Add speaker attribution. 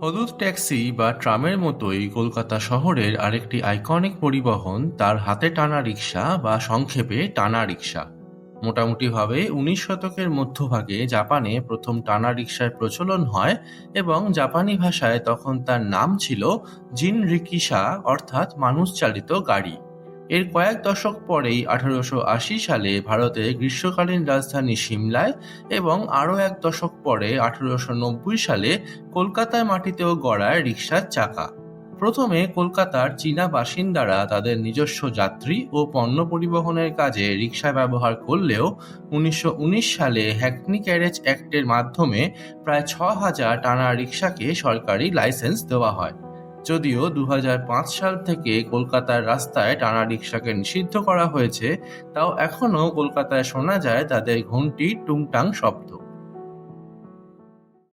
Speaker 1: হলুদ ট্যাক্সি বা ট্রামের মতোই কলকাতা শহরের আরেকটি আইকনিক পরিবহন তার হাতে টানা রিক্সা বা সংক্ষেপে টানা রিক্সা মোটামুটিভাবে উনিশ শতকের মধ্যভাগে জাপানে প্রথম টানা রিক্সার প্রচলন হয় এবং জাপানি ভাষায় তখন তার নাম ছিল জিন রিকিসা অর্থাৎ মানুষ চালিত গাড়ি। এর কয়েক দশক পরেই আঠারোশো আশি সালে ভারতের গ্রীষ্মকালীন রাজধানী সিমলায় এবং আরও এক দশক পরে আঠারোশো নব্বই সালে কলকাতায় মাটিতেও গড়ায় রিক্সার চাকা। প্রথমে কলকাতার চীনা বাসিন্দারা তাদের নিজস্ব যাত্রী ও পণ্য পরিবহনের কাজে রিক্সা ব্যবহার করলেও উনিশশো উনিশ সালে হ্যাকনি ক্যারেজ অ্যাক্টের মাধ্যমে প্রায় ছ হাজার টানা রিক্সাকে সরকারি লাইসেন্স দেওয়া হয়। যদিও দু হাজার পাঁচ সাল থেকে কলকাতার রাস্তায় টানা রিক্সাকে নিষিদ্ধ করা হয়েছে, তাও এখনও কলকাতায় শোনা যায় তাদের ঘন্টি টুংটাং শব্দ।